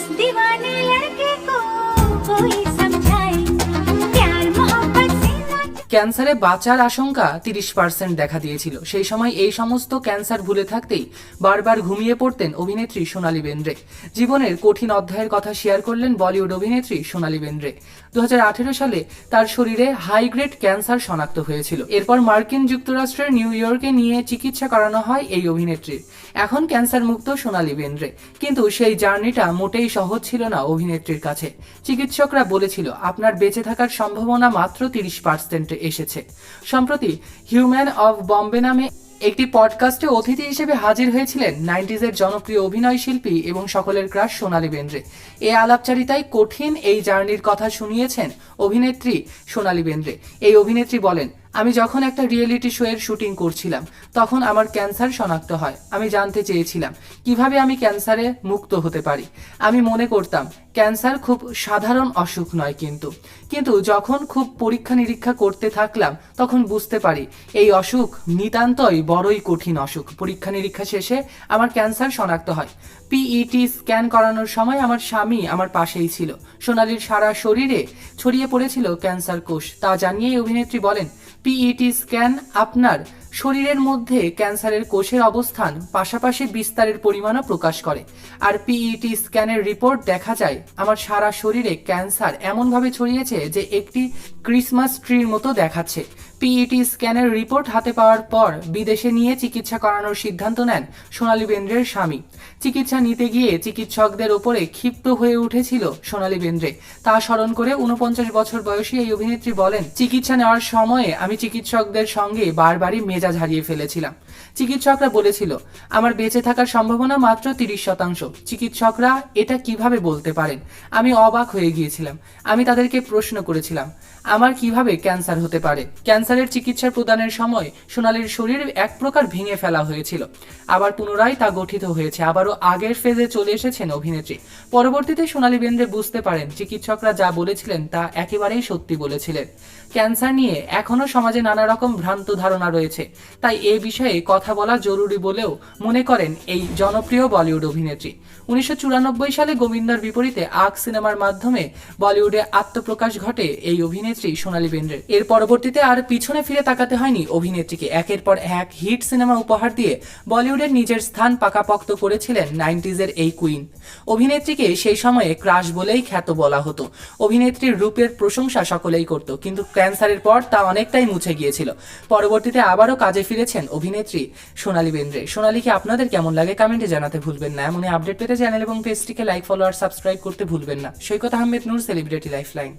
दीवाने ক্যান্সারে বাঁচার আশঙ্কা তিরিশ পার্সেন্ট দেখা দিয়েছিল। সেই সময় এই সমস্ত ক্যান্সার ভুলে থাকতেই বারবার ঘুমিয়ে পড়তেন অভিনেত্রী সোনালী বেন্দ্রে। জীবনের কঠিন অধ্যায়ের কথা শেয়ার করলেন বলিউড অভিনেত্রী সোনালী বেন্দ্রে। দু হাজার আঠেরো সালে তার শরীরে হাই গ্রেড ক্যান্সার শনাক্ত হয়েছিল। এরপর মার্কিন যুক্তরাষ্ট্রের নিউ ইয়র্কে নিয়ে চিকিৎসা করানো হয় এই অভিনেত্রীর। এখন ক্যান্সার মুক্ত সোনালী বেন্দ্রে। কিন্তু সেই জার্নিটা মোটেই সহজ ছিল না অভিনেত্রীর কাছে। চিকিৎসকরা বলেছিল, আপনার বেঁচে থাকার সম্ভাবনা মাত্র তিরিশ পার্সেন্টে। এসেছে। সম্প্রতি হিউম্যান অব বম্বে নামে একটি পডকাস্টে অতিথি হিসেবে হাজির হয়েছিলেন নাইনটিজের জনপ্রিয় অভিনয় শিল্পী এবং সকলের ক্রাশ সোনালী বেন্দ্রে। এ আলাপচারিতায় কঠিন এই জার্নির কথা শুনিয়েছেন অভিনেত্রী সোনালী বেন্দ্রে। এই অভিনেত্রী বলেন আমি যখন একটা রিয়েলিটি শো এর শুটিং করছিলাম, তখন আমার ক্যান্সার শনাক্ত হয়। আমি জানতে চেয়েছিলাম, কীভাবে আমি ক্যান্সারে মুক্ত হতে পারি? আমি মনে করতাম ক্যান্সার খুব সাধারণ অসুখ নয় কিন্তু। কিন্তু যখন খুব পরীক্ষা নিরীক্ষা করতে থাকলাম, তখন বুঝতে পারি, এই অসুখ নিতান্তই বড়ই কঠিন অসুখ। পরীক্ষা নিরীক্ষা শেষে আমার ক্যান্সার শনাক্ত হয়। পিইটি স্ক্যান করানোর সময় আমার স্বামী আমার পাশেই ছিল। সোনালীর সারা শরীরে ছড়িয়ে পড়েছিল ক্যান্সার কোষ। তা জানিয়ে অভিনেত্রী বলেন পিইটি স্ক্যান আপনার শরীরের মধ্যে ক্যান্সারের কোষের অবস্থান পাশাপাশি বিস্তারের পরিমাণও প্রকাশ করে। আর পিইটি স্ক্যানের রিপোর্ট দেখা যায়, আমার সারা শরীরে ক্যান্সার এমনভাবে ছড়িয়েছে যে একটি ক্রিসমাস ট্রির মতো দেখাচ্ছে। পিইটি স্ক্যানের রিপোর্ট হাতে পাওয়ার পর বিদেশে নিয়ে চিকিৎসা করানোর সিদ্ধান্ত নেন সোনালী বেন্দ্রের স্বামী। চিকিৎসা নিতে গিয়ে চিকিৎসকদের ওপরে ক্ষিপ্ত হয়ে উঠেছিল সোনালী বেন্দ্রে। তা স্মরণ করে উনপঞ্চাশ বছর বয়সী এই অভিনেত্রী বলেন, চিকিৎসা নেওয়ার সময়ে আমি চিকিৎসকদের সঙ্গে বারবারই মেজাজ হারিয়ে ফেলেছিলাম। চিকিৎসকরা বলেছিল, আমার বেঁচে থাকার সম্ভাবনা মাত্র তিরিশ শতাংশ। চিকিৎসকরা এটা কীভাবে বলতে পারেন? আমি অবাক হয়ে গিয়েছিলাম। আমি তাদেরকে প্রশ্ন করেছিলাম আমার কীভাবে ক্যান্সার হতে পারে? ক্যান্সারের চিকিৎসা প্রদানের সময় সোনালীর শরীর এক প্রকার ভেঙে ফেলা হয়েছিল। আবার পুনরায় তা গঠিত হয়েছে। আবারও আগের ফেজে চলে এসেছেন অভিনেত্রী। পরবর্তীতে সোনালী বেন্দ্রে বুঝতে পারেন, চিকিৎসকরা যা বলেছিলেন তা একেবারেই সত্যি বলেছিলেন। ক্যান্সার নিয়ে এখনও সমাজে নানা রকম ভ্রান্ত ধারণা রয়েছে। তাই এ বিষয়ে কথা বলা জরুরি বলেও মনে করেন এই জনপ্রিয় বলিউড অভিনেত্রী। উনিশশো চুরানব্বই সালে গোবিন্দার বিপরীতে আগ সিনেমার মাধ্যমে বলিউডে আত্মপ্রকাশ ঘটে এই অভিনেত্রী সোনালী বেন্দ্রের। এর পরবর্তীতে আর পিছনে ফিরে তাকাতে হয়নি অভিনেত্রীকে। একের পর এক হিট সিনেমা উপহার দিয়ে বলিউডের নিজের স্থান পাকাপোক্ত করেছিলেন নাইনটিজের এই কুইন। অভিনেত্রীকে সেই সময়ে ক্রাশ বলেই খ্যাত বলা হতো। অভিনেত্রীর রূপের প্রশংসা সকলেই করত, কিন্তু ক্যান্সারের পর তা অনেকটাই মুছে গিয়েছিল। পরবর্তীতে আবারও কাজে ফিরেছেন অভিনেত্রী সোনালী বেন্দ্রে। সোনালীকে আপনাদের কেমন লাগে কমেন্টে জানাতে ভুলবেন না। এমনই আপডেট পেতে চ্যানেল এবং পেজটিকে লাইক ফলো আর সাবস্ক্রাইব করতে ভুলবেন না। Saikat Ahmed Noor celebrity life line